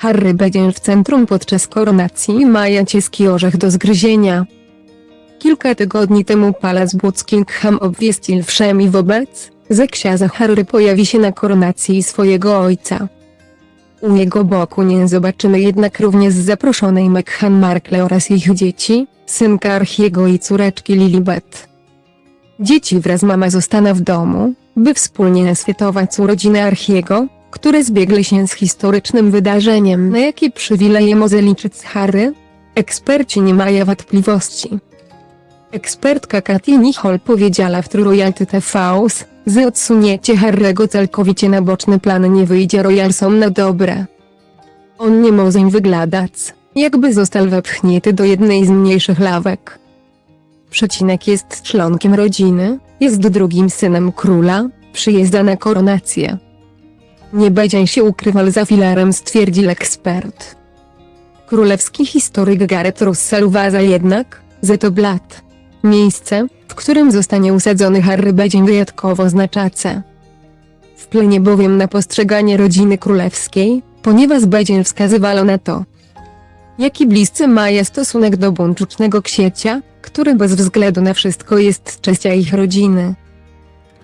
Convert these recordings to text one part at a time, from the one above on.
Harry będzie w centrum podczas koronacji i ma jacieski orzech do zgryzienia. Kilka tygodni temu Palace Buckingham obwieścił wszemi wobec, że książę Harry pojawi się na koronacji swojego ojca. U jego boku nie zobaczymy jednak również zaproszonej Meghan Markle oraz ich dzieci, synka Archiego i córeczki Lilibet. Dzieci wraz z mama zostaną w domu, by wspólnie świętować urodziny Archiego, które zbiegły się z historycznym wydarzeniem, na jakie przywileje może liczyć Harry? Eksperci nie mają wątpliwości. Ekspertka Katy Nichol powiedziała w Royalty TV, że odsunięcie Harry'ego całkowicie na boczny plan nie wyjdzie Royalsom na dobre. On nie może wyglądać, jakby został wepchnięty do jednej z mniejszych lawek. Przecinek jest członkiem rodziny, jest drugim synem króla, przyjeżdża na koronację. Nie będzie się ukrywał za filarem stwierdził ekspert. Królewski historyk Gareth Russell uważa jednak, że to blat. Miejsce, w którym zostanie usadzony Harry będzie wyjątkowo znaczące. Wpłynie bowiem na postrzeganie rodziny królewskiej, ponieważ będzie wskazywało na to, jaki bliscy mają stosunek do buńczucznego księcia, który bez względu na wszystko jest częścią ich rodziny.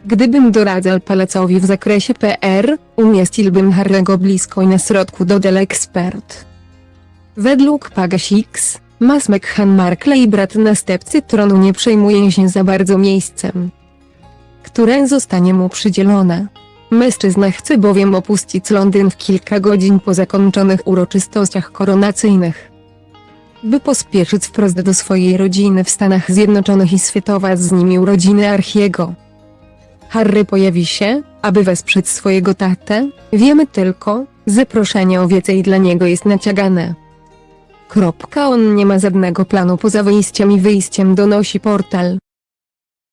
Gdybym doradzał palacowi w zakresie PR, umieściłbym Harry'ego blisko i na środku dodał ekspert. Według Pagasix, Mas Meghan Markle i brat następcy tronu nie przejmuje się za bardzo miejscem, które zostanie mu przydzielone. Mężczyzna chce bowiem opuścić Londyn w kilka godzin po zakończonych uroczystościach koronacyjnych. By pospieszyć wprost do swojej rodziny w Stanach Zjednoczonych i świętować z nimi urodziny Archiego. Harry pojawi się, aby wesprzeć swojego tatę, wiemy tylko, że proszenie o więcej dla niego jest naciągane. Kropka on nie ma żadnego planu poza wyjściem i wyjściem donosi portal.